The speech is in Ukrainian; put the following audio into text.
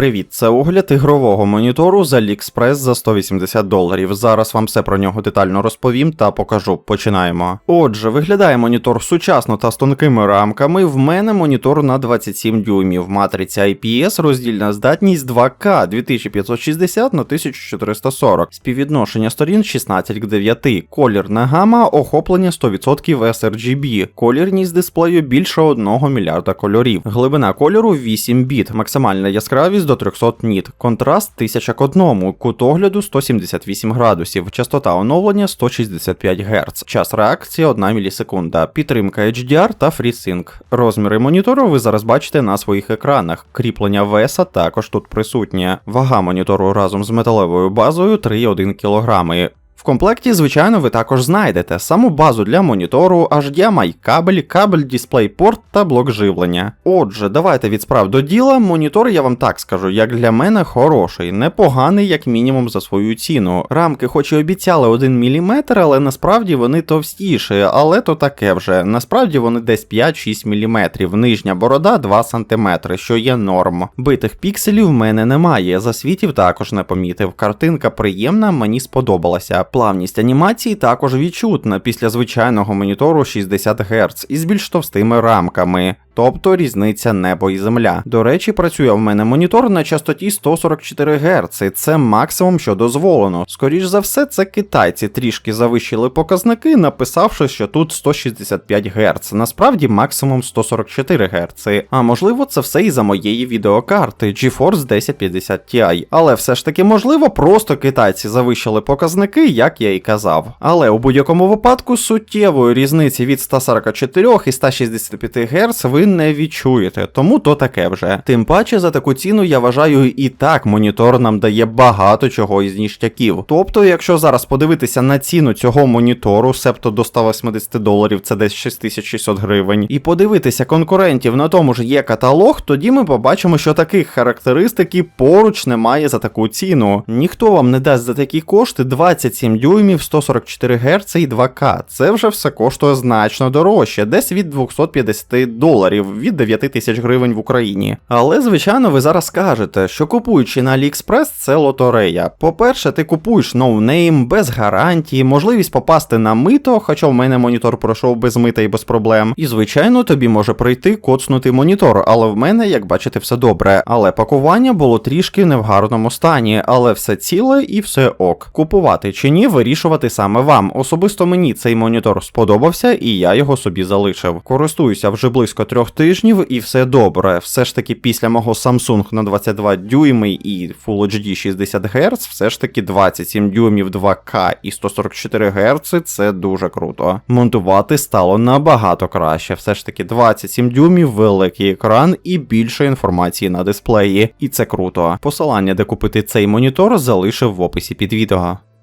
Привіт, це огляд ігрового монітору з AliExpress за 180 доларів. Зараз вам все про нього детально розповім та покажу. Починаємо. Отже, виглядає монітор сучасно та з тонкими рамками. В мене монітор на 27 дюймів. Матриця IPS, роздільна здатність 2К 2560 на 1440. Співвідношення сторін 16 к 9. Колірна гама, охоплення 100% sRGB. Колірність дисплею більше 1 мільярда кольорів. Глибина кольору 8 біт. Максимальна яскравість до 300 ніт, контраст 1000 к 1, кут огляду 178 градусів, частота оновлення 165 Гц, час реакції 1 мілісекунда, підтримка HDR та FreeSync. Розміри монітору ви зараз бачите на своїх екранах. Кріплення веса також тут присутнє. Вага монітору разом з металевою базою 3,1 кг. В комплекті, звичайно, ви також знайдете саму базу для монітору, HDMI кабель, кабель DisplayPort та блок живлення. Отже, давайте від справ до діла. Монітор, я вам так скажу, як для мене хороший, непоганий, як мінімум, за свою ціну. Рамки, хоч і обіцяли 1 мм, але насправді вони товстіші, але то таке вже. Насправді вони десь 5-6 мм, нижня борода 2 см, що є норм. Битих пікселів в мене немає, засвітів також не помітив. Картинка приємна, мені сподобалася. Плавність анімації також відчутна після звичайного монітору 60 Гц із більш товстими рамками. Тобто різниця небо і земля. До речі, працює в мене монітор на частоті 144 Гц. Це максимум, що дозволено. Скоріш за все, це китайці трішки завищили показники, написавши, що тут 165 Гц. Насправді максимум 144 Гц. А можливо, це все із за моєї відеокарти GeForce 1050 Ti. Але все ж таки можливо, просто китайці завищили показники, як я і казав. Але у будь-якому випадку суттєвої різниці від 144 і 165 Гц ви не відчуєте, тому то таке вже. Тим паче за таку ціну я вважаю і так монітор нам дає багато чого із ніштяків. Тобто, якщо зараз подивитися на ціну цього монітору, себто до 180 доларів, це десь 6600 гривень, і подивитися конкурентів на тому ж є каталог, тоді ми побачимо, що таких характеристик і поруч немає за таку ціну. Ніхто вам не дасть за такі кошти 27 дюймів, 144 Гц і 2К. Це вже все коштує значно дорожче, десь від 250 доларів від 9 тисяч гривень в Україні. Але, звичайно, ви зараз скажете, що купуючи на AliExpress, це лотерея. По-перше, ти купуєш ноунейм без гарантії, можливість попасти на мито, хоча в мене монітор пройшов без мита і без проблем. І, звичайно, тобі може прийти коцнутий монітор, але в мене, як бачите, все добре. Але пакування було трішки не в гарному стані, але все ціле і все ок. Купувати чи ні, вирішувати саме вам. Особисто мені цей монітор сподобався, і я його собі залишив. Користуюся вже близько трьох тижнів, і все добре. Все ж таки, після мого Samsung на 22 дюйми і Full HD 60 Гц, все ж таки 27 дюймів 2К і 144 Гц це дуже круто. Монтувати стало набагато краще. Все ж таки 27 дюймів, великий екран і більше інформації на дисплеї. І це круто. Посилання, де купити цей монітор, залишив в описі під відео.